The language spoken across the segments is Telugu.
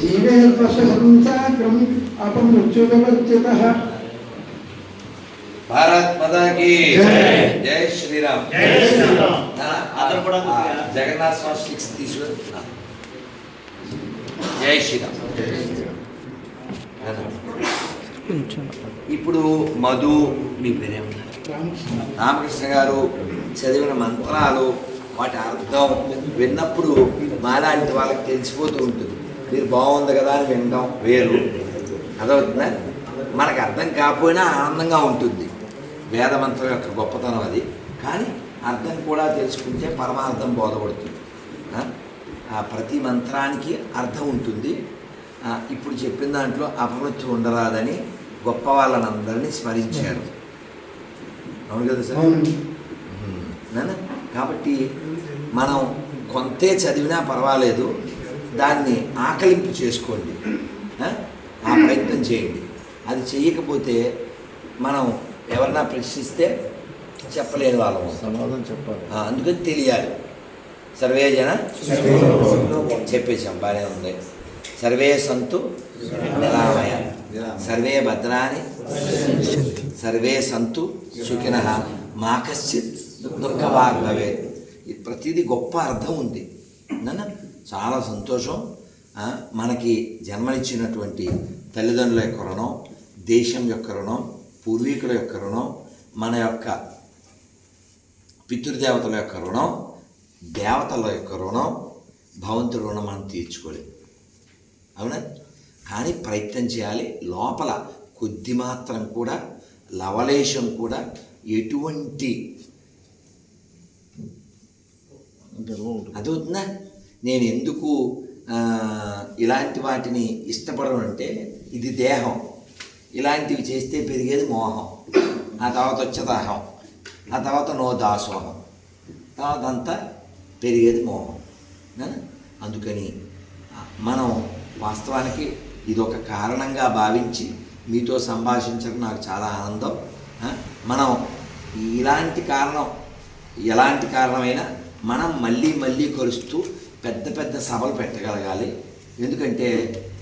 జీవేర్వశం అపమృత్యుగవర్జితః భారత్కి జై. జై శ్రీరామ్ జగన్నాథ్ స్వామి సిక్స్ తీసుకుని ఆ. జై శ్రీరామ్ ఇప్పుడు మధు మీ రామకృష్ణ రామకృష్ణ గారు చదివిన మంత్రాలు వాటి అర్థం విన్నప్పుడు మాలాంటి వాళ్ళకి తెలిసిపోతూ ఉంటుంది. మీరు బాగుంది కదా అని వినడం వేరు. అదవుతుందా మనకు అర్థం కాకపోయినా ఆనందంగా ఉంటుంది. వేద మంత్రం యొక్క గొప్పతనం అది. కానీ అర్థం కూడా తెలుసుకుంటే పరమార్థం బోధపడుతుంది. ప్రతి మంత్రానికి అర్థం ఉంటుంది. ఇప్పుడు చెప్పిన దాంట్లో అపమృత్యు ఉండరాదని గొప్ప వాళ్ళనందరినీ స్మరించారు. అవును కదా సార్? కాబట్టి మనం కొంతే చదివినా పర్వాలేదు దాన్ని ఆకలింపు చేసుకోండి. ఆ? ఆ ప్రయత్నం చేయండి. అది చేయకపోతే మనం ఎవరన్నా ప్రశ్నిస్తే చెప్పలేని వాళ్ళము సమాధానం చెప్పాలి. ఆ, అందుకని తెలియాలి. సర్వే జన చెప్పేశాం బాగానే ఉంది. సర్వే సంతు నిరామయ. సర్వే భద్రాని సర్వే సంతు సుఖిన. మా కశ్చిత్ దుఃఖభాగ్ భవేత్ ప్రతిదీ గొప్ప అర్థం ఉంది. నాన్న చాలా సంతోషం. మనకి జన్మనిచ్చినటువంటి తల్లిదండ్రుల యొక్క రుణం దేశం యొక్క రుణం పూర్వీకుల యొక్క రుణం మన యొక్క పితృదేవతల యొక్క రుణం దేవతల యొక్క రుణం భగవంతుడి రుణం మనం తీర్చుకోలేదు అవునా? కానీ ప్రయత్నం చేయాలి. లోపల కొద్ది మాత్రం కూడా లవలేశం కూడా ఎటువంటి గర్వం ఉంటుంది అదవుతుందా నేను ఎందుకు ఇలాంటి వాటిని ఇష్టపడను అంటే ఇది దేహం. ఇలాంటివి చేస్తే పెరిగేది మోహం. ఆ తర్వాత వచ్చేదాహం. ఆ తర్వాత నో దాసోహం తర్వాత అంతా పెరిగేది మోహం. అందుకని మనం వాస్తవానికి ఇది ఒక కారణంగా భావించి మీతో సంభాషించడం నాకు చాలా ఆనందం. మనం ఇలాంటి కారణం ఎలాంటి కారణమైనా మనం మళ్ళీ మళ్ళీ కలుస్తూ పెద్ద పెద్ద సభలు పెట్టగలగాలి. ఎందుకంటే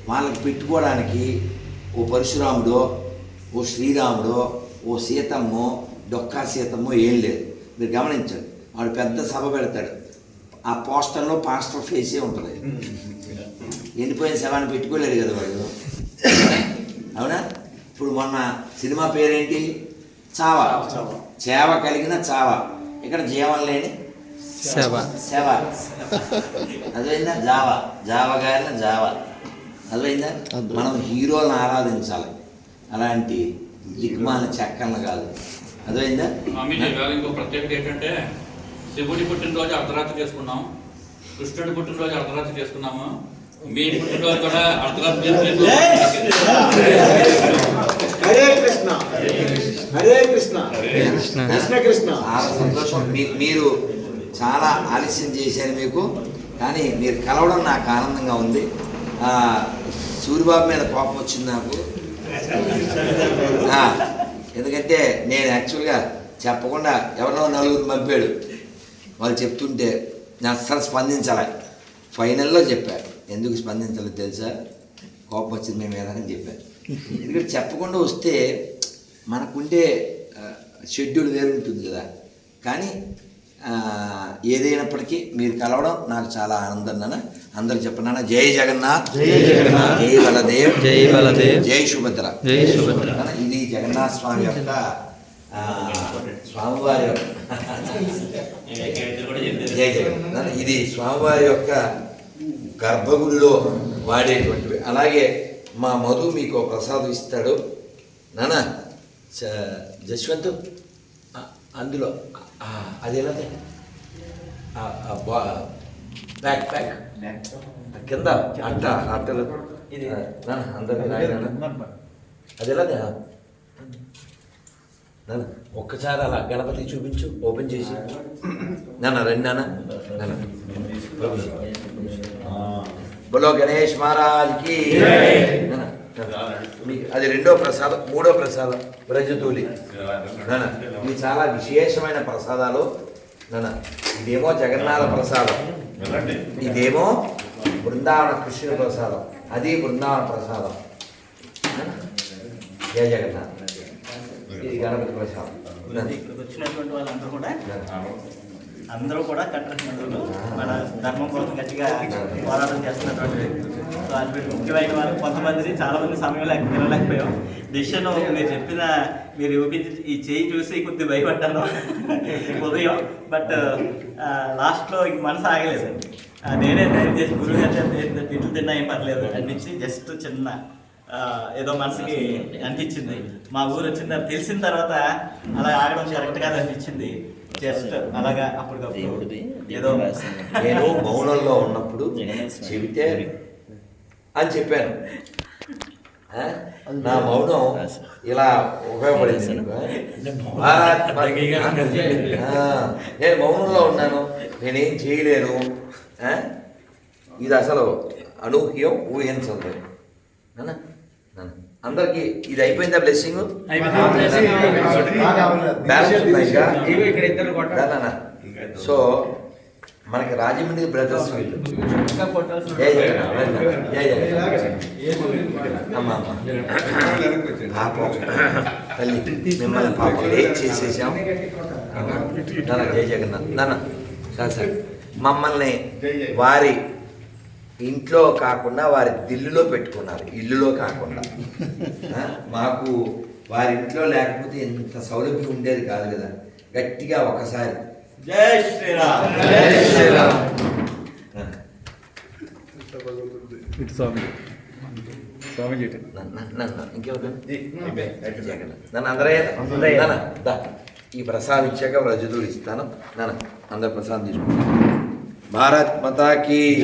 వాళ్ళకి పెట్టుకోవడానికి ఓ పరశురాముడో ఓ శ్రీరాముడో ఓ సీతమ్మో డొక్కా సీతమ్మో ఏం లేదు. మీరు గమనించండి వాడు పెద్ద సభ పెడతాడు. ఆ పోస్టర్లో పాస్టర్ ఫేసే ఉంటుంది. ఎండిపోయిన శవాన్ని పెట్టుకోలేరు కదా వాడు. అవునా? ఇప్పుడు మొన్న సినిమా పేరేంటి? చావ. చావ. చేవ కలిగిన చావ. ఇక్కడ జీవం లేని సేవ. సేవ. అదైందా? జావ. జావ గారిన జావ. అదైందా. మనం హీరోలను ఆరాధించాలి. అలాంటి దిగ్మాల చెక్కలను కాదు. అదైందా? ఇంకో ప్రత్యేకత ఏంటంటే శివుడి పుట్టినరోజు అర్ధరాత్రి చేసుకున్నాం. కృష్ణుడి పుట్టినరోజు అర్ధరాత్రి చేసుకున్నాము. మీ పుట్టినరోజు కూడా అర్ధరాత్రి హరే కృష్ణ. హరే కృష్ణ. కృష్ణ. కృష్ణ మీరు చాలా ఆలస్యం చేశాను మీకు కానీ మీరు కలవడం నాకు ఆనందంగా ఉంది. సూర్యబాబు సూరిబాబు మీద కోపం వచ్చింది నాకు. ఎందుకంటే నేను యాక్చువల్గా చెప్పకుండా ఎవరినో నలుగురు పంపాడు. వాళ్ళు చెప్తుంటే నేను అస్సలు స్పందించాలి. ఫైనల్లో చెప్పారు ఎందుకు స్పందించలేదు తెలుసా? కోపం వచ్చింది మేము ఏదని చెప్పారు ఎందుకంటే చెప్పకుండా వస్తే మనకుండే షెడ్యూల్ వేరు ఉంటుంది కదా. కానీ ఏదైనప్పటికీ మీరు కలవడం నాకు చాలా ఆనందం నాన్న అందరు చెప్పనా జై జగన్నాథ్. జై జగన్నాథ్. జై బలదేవ్. జై బలదేవ్. జై సుభద్ర. జై సుభద్ర. ఇది జగన్నాథ స్వామి యొక్క స్వామివారి యొక్క జై జగన్ నాన్న, ఇది స్వామివారి యొక్క గర్భగుడిలో వాడేటువంటివి. అలాగే మా మధు మీకు ప్రసాదం ఇస్తాడు. నాన్న చ- జశ్వంత్ అందులో ఆ, అది ఎలా తే- ఆ, ఆ, బా- ప్యాక్ కింద అట్ట అట్టలు. నాన్న అందరికీ. అది ఎలా తే- నాన్న ఒక్కసారి అలా గణపతి చూపించు ఓపెన్ చేసి. నాన్న రండి నాన్న. నాన్న. బోలో గణేష్ మహారాజ్కి. నాన్న, అది రెండో ప్రసాదం మూడో ప్రసాదం. బ్రజతూలి నాన్న ఇవి చాలా విశేషమైన ప్రసాదాలు. నాన్న ఇదేమో జగన్నాథ ప్రసాదం. ఇదేమో బృందావన కృష్ణుని ప్రసాదం. అది బృందావన ప్రసాదం. జయ జగన్నాథ్. ఇది గణపతి ప్రసాదం. వచ్చినటువంటి వాళ్ళందరూ కూడా అందరూ కూడా కట్టడలు మన ధర్మం కోసం గట్టిగా పోరాటం చేస్తున్నటువంటి వ్యక్తులు. సో అటువంటి ముఖ్యమైన వారు కొంతమంది చాలా మంది సమయం లేక తినలేకపోయాం డిసిషన్ మీరు చెప్పిన మీరు చూపించి ఈ చేయి చూసి కొద్ది భయపడ్డాను ఉదయం. బట్ లాస్ట్లో ఇంక మనసు ఆగలేదు. నేనే ధైర్యం చేసి గురువు గారు తిట్లు తిన్నా ఏం పర్లేదు అనిపించి జస్ట్ చిన్న ఏదో మనసుకి అనిపించింది మా ఊరు వచ్చిన తెలిసిన తర్వాత అలా ఆగడం కరెక్ట్గా అనిపించింది జస్ట్ అలాగా అప్పటికప్పుడు ఏదో నేను మౌనంలో ఉన్నప్పుడు చెబితే అని చెప్పాను? నా మౌనం ఇలా ఉపయోగపడింది నేను మౌనంలో ఉన్నాను నేనేం చేయలేను? ఇది అసలు అనూహ్యం నాన్న, నాన్న. అందరికి ఇది అయిపోయిందా బ్లెస్సింగ్. సో మనకి రాజమండ్రి బ్రదర్స్ వీళ్ళు. పాపం తల్లి మిమ్మల్ని పాపం లేట్ చేసేసాం. నాన్న జై జగన్నాథ్. నాన్న సార్ సార్. మమ్మల్ని వారి ఇంట్లో కాకుండా వారి దిల్లులో పెట్టుకున్నారు ఇల్లులో కాకుండా. మాకు వారి ఇంట్లో లేకపోతే ఇంత సౌలభ్యం ఉండేది కాదు కదా. గట్టిగా ఒకసారి జై శ్రీరామ్. జై శ్రీరామ్. నన్ను అందరూ ఈ ప్రసాదం ఇచ్చాక రజదులు ఇస్తాను. నాన్న అందరు ప్రసాదం తీసుకుంటాను भारत माता की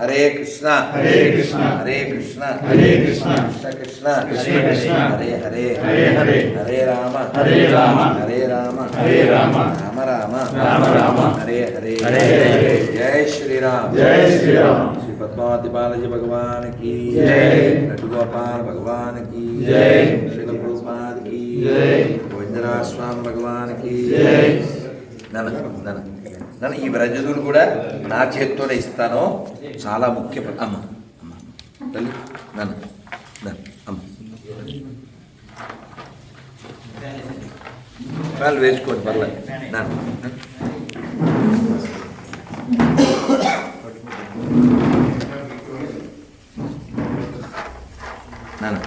हरे कृष्णा। हरे कृष्णा। हरे कृष्णा। हरे कृष्णा। कृष्ण कृष्ण। हरे कृष्णा। हरे हरे। हरे हरे। हरे राम। हरे राम। हरे राम। हरे राम। राम राम। राम राम। हरे हरे। हरे हरे। जय श्री राम जय श्री राम श्री पद्मावती बालाजी भगवान की। जय। नटगोपाल भगवान की। जय। श्री प्रभुपाद की। जय। गोविंदराज स्वामी भगवान की। जय। नमः नमः। ఈ వ్రజదులు కూడా నా చేత్తోనే ఇస్తాను. చాలా ముఖ్య అమ్మ అమ్మ తల్లి నన్ను నన్ను అమ్మ. వాళ్ళు వేసుకోండి పర్లేదు. నన్ను. నన్ను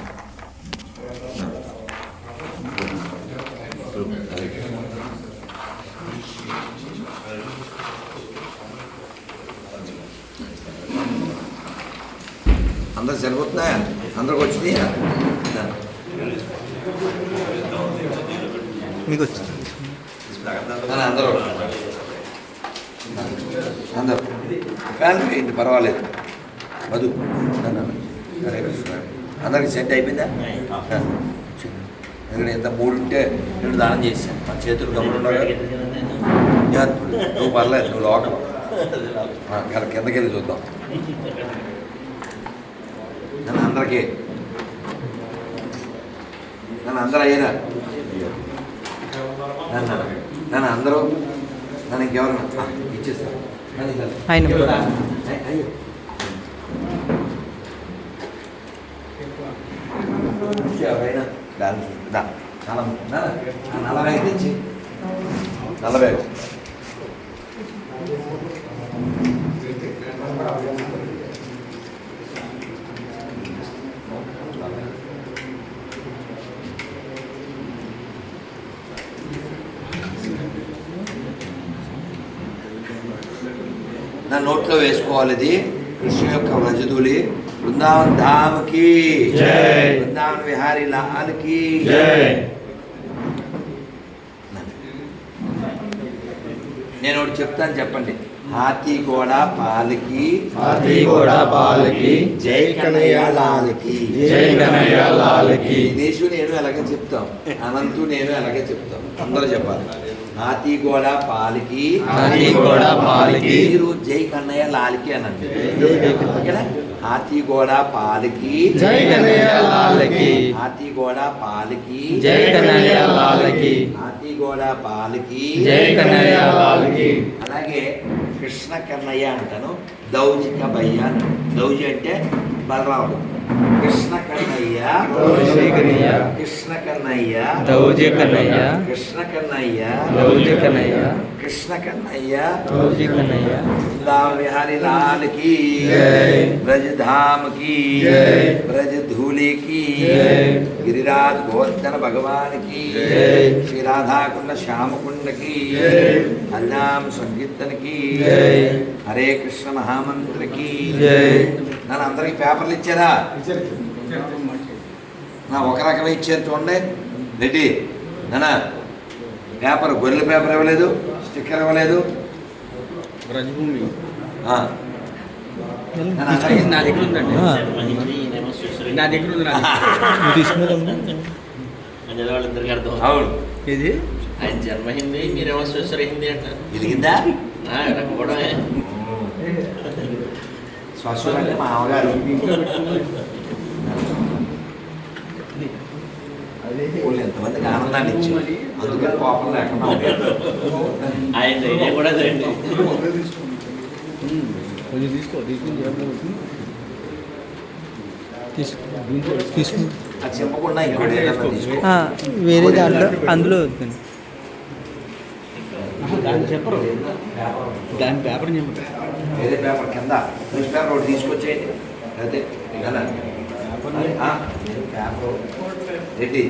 అందరు సరిపోతున్నాయా అందరికి వచ్చినాయా నన్ను. మీకు వచ్చింది నన్ను అందరూ అందరు ఫ్యామిలీ ఏంటి పర్వాలేదు మధు నన్ను. హరే కృష్ణ అందరికి సెట్ అయిపోయిందా? ఇక్కడ ఎంత మూడు ఉంటే నేను దానం చేశాను. మా చేతులు గమనుండగా నువ్వు పర్లేదు నువ్వు లోకం. ఆ, కింద- కిందకి వెళ్ళి చూద్దాం. నన్ను అందరికీ. నన్ను అందరూ అయ్యారా? నన్ను నన్ను అందరూ నన్ను ఇంకెవరు ఇచ్చేస్తారు నన్ను ఇవ్వాలి. ఆయన. ఎవరా? అయ్- అయ్యో. నలభై బ్యాలెన్స్ ఉంది. నలభై చాలా నా నోట్లో వేసుకోవాలి ఇది. కృష్ణ యొక్క బృందావన్ ధామ్కి. బృందావన్ విహారీ లాల్కి. జై. నేను ఒకటి చెప్తాను చెప్పండి. హాతీ కూడా పాలకి. హాతీ కూడా పాలకి, జై కనయ్య లాల్కి. జై కనయ్య లాల్కి. దేశు నేను అలాగే చెప్తాం. అనంతు నేను అలాగే చెప్తాం. అందరూ చెప్పాలి. హాతీ కూడా పాలకి హాతీ కూడా పాలకి. మీరు జై కన్నయ్య లాల్కి అనండి ఓకేనా హాతీ కూడా పాలకి జై కనయ్య లాల్కి. హాతీ కూడా పాలకి జై కనయ్య లాల్కి. హాతీ కూడా పాలకి జై కనయ్య లాల్కి. అలాగే కృష్ణ కన్నయ్య అంటాను దౌజిక భయ్య దౌజి అంటే బలరాముడు కృష్ణ కన్నయ్య దౌజి కన్నయ్య. కృష్ణ కన్నయ్య దౌజి కన్నయ్య కృష్ణ కన్నయ్య దౌజి కన్నయ్య కృష్ణ కన్నయ్య దౌజి కన్నయ్య वृंदावन बिहारी लाल की जय। ब्रज धाम की जय। ब्रज धूली की जय। गिरिराज गोवर्धन भगवान की जय। श्री राधा कुंड श्याम कुंड की जय। हरिनाम संकीर्तन की जय। हरे कृष्ण महामंत्र की जय। నన్ను అందరికి పేపర్లు ఇచ్చారా నా ఒక రకమే ఇచ్చారు చూడండి. రెడ్డి నానా పేపర్ గొర్రెల పేపర్ ఇవ్వలేదు స్టిక్కర్ ఇవ్వలేదు. రజభూమి నా దగ్గర ఉందండి. దగ్గర ఉంది అవును. ఇది ఆయన జన్మ హిందీ మీరేమో స్వశ్వర హిందీ అంటారు. వెలిగిందా ఆ, ఇలా కూడా. అంటే మా అమ్మగారు వాళ్ళు ఎంతమందికి ఆనందాన్ని ఇచ్చారు? అందుకని కోపం లేకుండా ఉంటారు. ఆయన ధైర్యం కూడా అదండి కొంచెం తీసుకో తీసుకుని తీసుకో. చెప్పకుండా ఇంకోటి వేరే దాంట్లో అందులో వద్దండి. దాన్ని చెప్పరు. దాని పేపర్ చెప్పరు వేరే పేపర్ కింద న్యూస్ పేపర్ ఒకటి తీసుకొచ్చేయండి. ఆ, పేపర్ రెడ్డి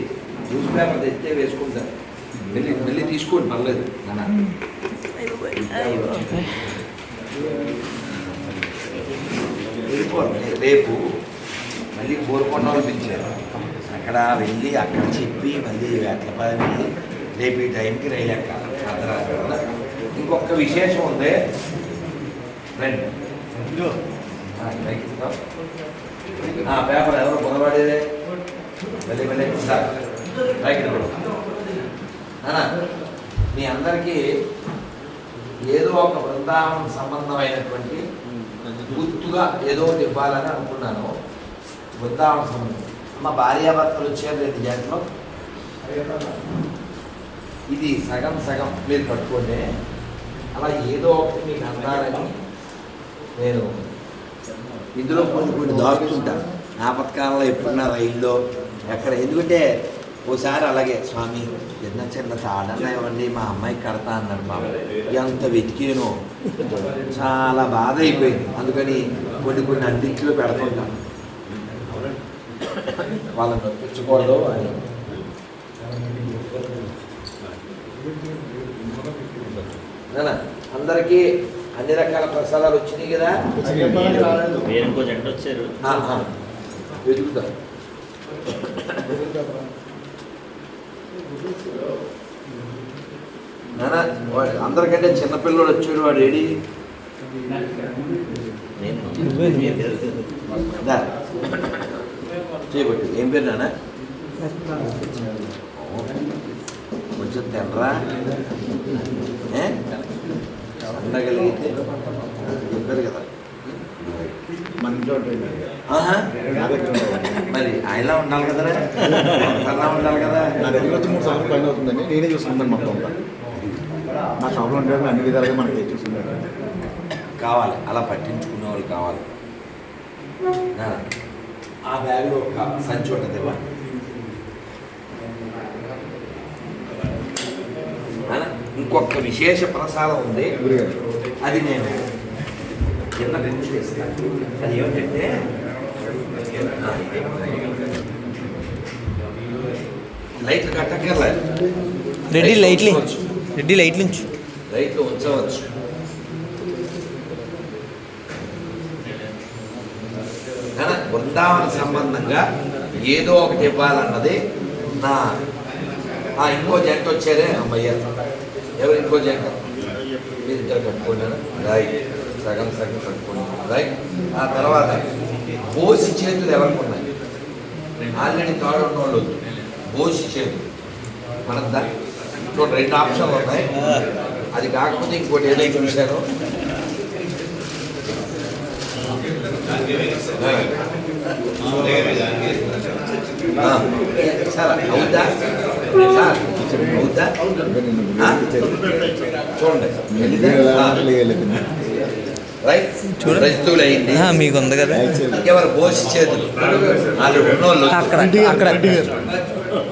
న్యూస్ పేపర్ తెస్తే వేసుకుంటారు వెళ్ళి వెళ్ళి తీసుకోండి పర్లేదు. రేపు మళ్ళీ కోరుకొండ వాళ్ళు పిలిచారు అక్కడ వెళ్ళి అక్కడ చెప్పి మళ్ళీ వేటలపాలెం వెళ్ళి రేపు ఈ టైంకి రైలు ఎక్కాలి. అర్ధరాత్రి వల్ల. ఇంకొక విశేషం ఉంది. రండి. పేపర్ ఎవరు పొగవాడేదే మళ్ళీ మళ్ళీ సార్. రైట్ కూడా మీ అందరికీ ఏదో ఒక బృందావనం సంబంధమైనటువంటి గుర్తుగా ఏదో ఒకటి ఇవ్వాలని అనుకున్నాను. బృందావన సంబంధం. మా భార్యాభర్తలు వచ్చారు రెండు జాతిలో ఇది సగం సగం. మీరు పట్టుకోండి. అలా ఏదో ఒకటి మీకు అందాలని నేను ఇందులో కొన్ని కొన్ని దాస్తుంటాను ఆపత్కాలంలో ఎప్పుడున్నా రైల్లో ఎక్కడ? ఎందుకంటే ఓసారి అలాగే స్వామి చిన్న చిన్న తాడన్న ఇవ్వండి మా అమ్మాయికి కడతా అన్నాడు బాబు. ఎంత వెతికేనో. చాలా బాధ అయిపోయింది. అందుకని కొన్ని కొన్ని అందింట్లో పెడుతుంటాను వాళ్ళని నొప్పించకూడదు అని. అందరికీ అన్ని రకాల ప్రసాదాలు వచ్చినాయి కదా? వేరే వాడు అందరికంటే చిన్నపిల్లడు వచ్చాడు వాడు ఏడి. చేయబట్టు ఏం పేరు? నాన్న కొంచెం తినరా? ఏ? ఉండగలిగితే చెప్పారు కదా. మరి ఆయనలా ఉండాలి కదరా? అలా ఉండాలి కదా? నా దగ్గర వచ్చి మూడు సంవత్సరాల పైన అవుతుందండి. నేనే చూసుకుంటాను మొత్తం నా షాప్లో ఉంటే అన్ని విధాలుగా మనకి చూసుకుంటాను కావాలి. అలా పట్టించుకునే వాళ్ళు కావాలి. ఆ బ్యాగ్లో ఒక సంచి ఉంటుంది ఇంకొక విశేష ప్రసాదం ఉంది. అది నేను పెన్షన్ ఇస్తాను అది ఏమిటంటే లైట్లు కట్టక్కర్లేదు రెడ్డి లైట్లీ. రెడ్డి లైట్లు ఉంచు లైట్లు ఉంచవచ్చు బృందావన సంబంధంగా ఏదో ఒకటి ఇవ్వాలన్నది నా ఆ, ఇంకో జంట వచ్చారే అమ్మయ్య ఎవరు ఇంకో జంట మీరు ఇద్దరు కట్టుకున్నాను రైట్ సగం సగం కట్టుకున్నాను రైట్ ఆ తర్వాత బోసి చేతులు ఎవరికి ఉన్నాయి? ఆల్రెడీ తాడు ఉన్న వాళ్ళు వద్దు. బోసి చేతులు. మనద్దా చూడండి రెండు ఆప్షన్లు ఉన్నాయి. అది కాకపోతే ఇంకోటి ఏదో చూశాను. ఆ. సార్ అవుద్దా? సార్ అవుద్దా? ఆ? చూడండి. చూడండి. మీకు ఉంది కదా. ఉన్నోళ్ళు అక్కడ అక్కడ.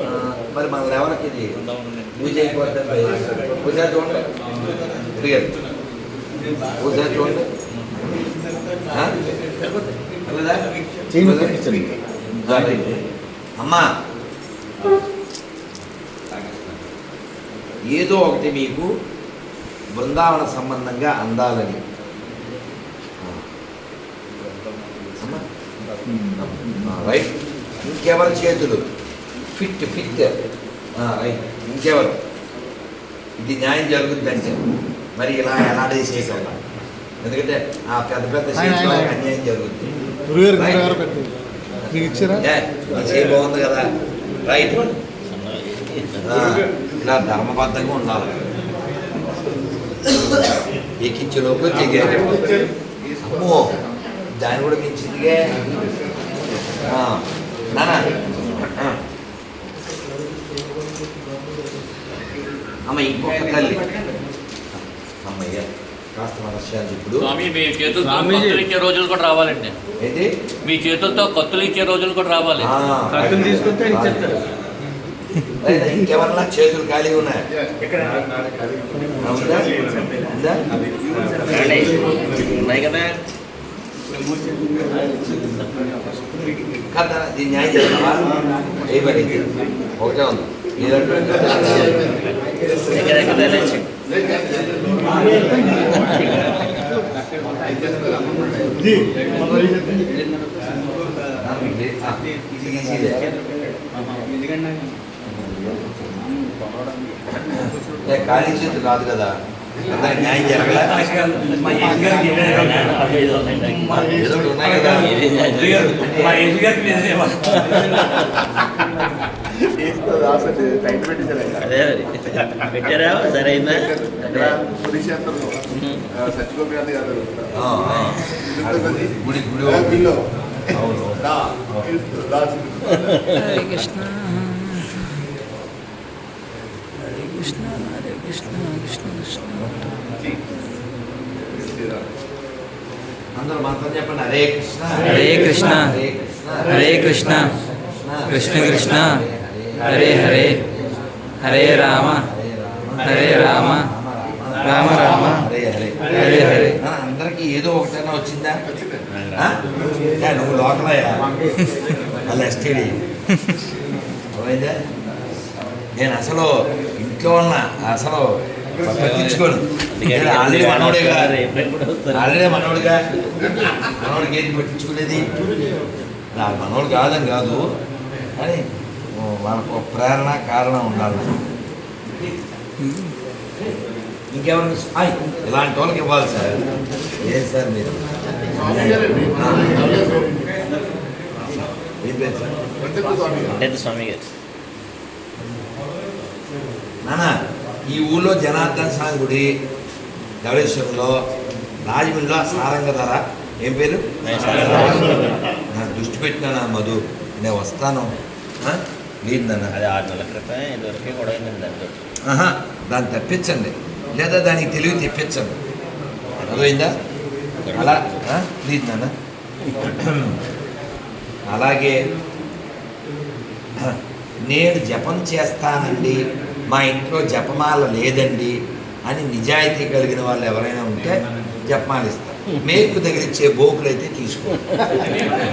ఆ, మరి మన ఎవరికి ఇది పూజ అయిపోతుంది పూజ చూడండి క్లియర్ పూజ చూడండి అమ్మా ఏదో ఒకటి మీకు బృందావన సంబంధంగా అందాలని అమ్మా? ఆ, రైట్ ఇంకెవరి చేతులు? ఫిట్ ఫిట్ రైట్ ఇంకెవరు? ఇది న్యాయం జరుగుతుందంటే మరి ఇలా ఎలాడేసేసాక ఎందుకంటే ఆ పెద్ద పెద్ద చేతులు అన్యాయం జరుగుతుంది బాగుంది కదా. రైట్ ఇలా ధర్మబద్ధంగా ఉండాలి. ఎక్కించే లోపు తెగారు అమ్మో దాన్ని కూడా మించిందిగా. నానా. అమ్మ ఇంకొక తల్లి అమ్మయ్య కాస్త మనశ్శాంతి ఇప్పుడు స్వామి మీ చేతులతో స్వామీజీ. కత్తులు ఇచ్చే రోజులు కూడా రావాలండి ఏంటి మీ చేతులతో కత్తులు ఇచ్చే రోజులు కూడా రావాలి ఆ, కత్తులు తీసుకొస్తే ఆయన ఇచ్చేస్తారు. లేదా ఇంకెవరన్నా చేతులు ఖాళీ ఉన్నాయి ఉందా? ఉందా? ఉన్నాయి కదా కదా దీన్ని న్యాయం చేస్తావా ఏ ఒకటే ఉంది ఖాళీ చేతులు కాదు కదా. న్యాయం జరగలే ఏదో ఉన్నాయి కదా పెట్టారా సరైందా గుడి గుడి అవును కృష్ణ. కృష్ణ హరే కృష్ణ కృష్ణ కృష్ణ. అందరూ మంత్రం చెప్పండి హరే కృష్ణ హరే కృష్ణ హరే కృష్ణ హరే కృష్ణ కృష్ణ కృష్ణ హరే హరే హరే రామ హరే రామ రామ రామ హరే హరే హరే హరే ఆ, అందరికీ ఏదో ఒకటైనా వచ్చిందా? నువ్వు లోకలయ్యా? మళ్ళీ ఎస్టీడీ. నేను అసలు ఇంట్లో ఉన్న అసలు పట్టించుకోను. ఆల్రెడీ మనోడేగా ఆల్రెడీ మనోడుగా మనోడికి ఏంటి పట్టించుకునేది? నా మనోడు కాదని కాదు వాళ్ళకు ఒక ప్రేరణ కారణం ఉండాలి ఇంకెవరిని ఆయ్, ఇలాంటి వాళ్ళకి ఇవ్వాలి సార్. ఏం సార్ మీరు. ఏం పేరు సార్? అంటే స్వామి గారు. నాన్న ఈ ఊళ్ళో జనార్దన్ స్వామి గుడి ధవళేశ్వరంలో రాజమండ్రిలో సారంగ ధర ఏం పేరు? నాకు దృష్టి పెట్టినా మధు నేను వస్తాను. ఆ? లేదు నాన్న. అది ఆరు నెలల క్రితం ఇదివరకే కూడా దాంతో దాన్ని తప్పించండి. లేదా దానికి తెలివి తెప్పించండి. అర్థమైందా? అలా? ప్లీజ్ నాన్న. అలాగే నేను జపం చేస్తానండి. మా ఇంట్లో జపమాల లేదండి అని నిజాయితీ కలిగిన వాళ్ళు ఎవరైనా ఉంటే జపమాల ఇస్తారు మేకు తగిలిచ్చే బోకులు అయితే తీసుకో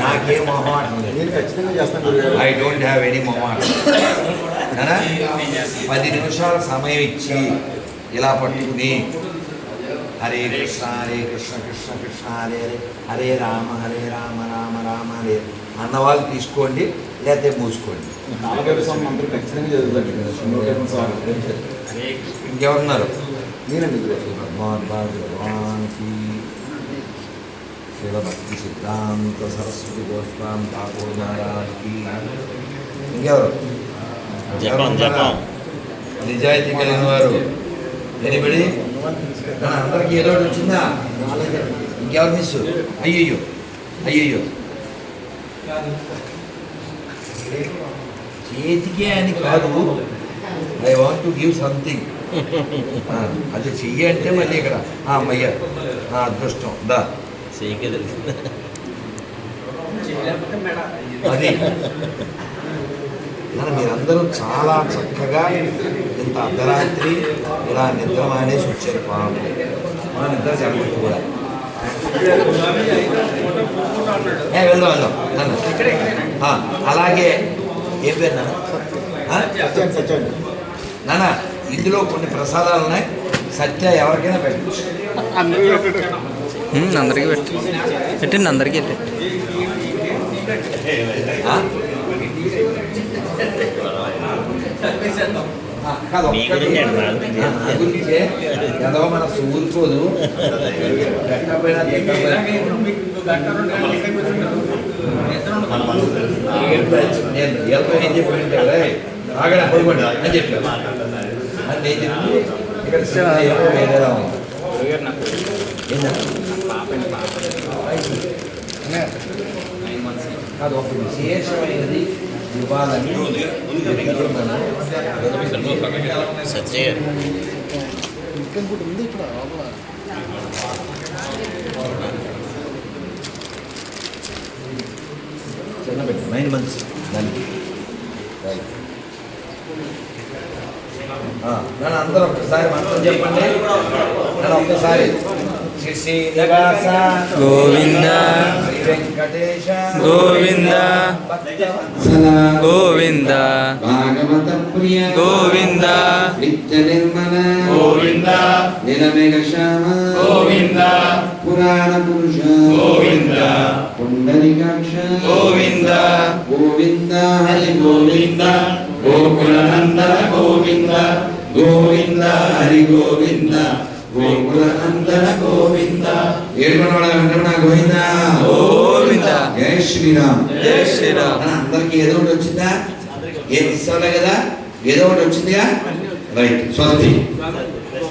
నాకేం మొహమాటం లేదు. ఐ డోంట్ హ్యావ్ ఎనీ కదా పది నిమిషాల సమయం ఇచ్చి ఇలా పట్టుకుని హరే కృష్ణ హరే కృష్ణ కృష్ణ కృష్ణ హరే హరే హరే రామ హరే రామ రామ రామ హరే అన్నవాళ్ళు తీసుకోండి లేకపోతే మూసుకోండి. నాలుగైదు స్వామి మంత్రం ఖచ్చితంగా చదువుతాను శృంగోకేతన్ స్వామి ఇంకెవరున్నారు? నేనండి గురుగారు భగవాన్ భగవాన్కి శిల భక్తి సిద్ధాంత సరస్వతి గోస్వామి ఠాకూర్ మహారాజ్కి ఇంకెవరు నిజాయితీ కలిగిన వారు. ఎనిబడి? అందరికి ఏదో ఒకటి వచ్చిందా? ఇంకెవరు మిస్ అయ్యయ్యో. అయ్యయ్యో. చేతికే అని కాదు. I want to give something ఆ, అది చెయ్యి అంటే మళ్ళీ ఇక్కడ ఆ, అదృష్టం దా. అది. ఇలా మీరందరూ చాలా చక్కగా ఇంత అర్ధరాత్రి ఇలా నిద్ర మానేసి వచ్చారు. పాపం మా నిద్ర జరగదు కూడా. ఏ వెళ్దాం వెళ్దాం. అలాగే ఏం పేరు నాన్న? ఇందులో కొన్ని ప్రసాదాలు ఉన్నాయి. సత్య ఎవరికైనా ఉమ్, అందరికీ పెట్టు. పెట్టండి అందరికీ గురించే ఏదో మన సూరుకోదు తిక్కకపోయినా. నేను రియల్గా ఏం చెప్పానంటే "రేయ్, ఆగడా పడుకోండి అని చెప్పాను. అని నేను చెప్పి ఇక్కడ సినిమా ఏమో వేరేలా ఉంది. ఏంటన్నా? అది ఒక విశేషమైనది ఇవ్వాలని అనుకుంటున్నాను. చిన్న పెట్టు నైన్ మంత్స్ అందరూ ఒకసారి మంత్రం చెప్పండి. నన్ను ఒక్కసారి. శ్రీ శ్రీనివాస గోవింద వెంకటేశ గోవింద గోవింద భాగవత ప్రియ గోవింద నిత్య నిర్మల గోవింద నిరమేఘ శ్యామ గోవింద పురాణ పురుష గోవింద పుండరీకాక్ష గోవింద గోవింద హరి గోవింద గోకులనందన గోవింద గోవింద హరి గోవింద గోకులనందన గోవింద ఏడుకొండవాడ వెంకటరమణ గోవింద. గోవింద జై శ్రీరామ్. జై శ్రీరామ్. అందరికి ఏదో ఒకటి వచ్చిందా? ఏం మిస్ అవ్వలే కదా? ఏదో ఒకటి వచ్చిందిగా? రైట్ స్వస్తి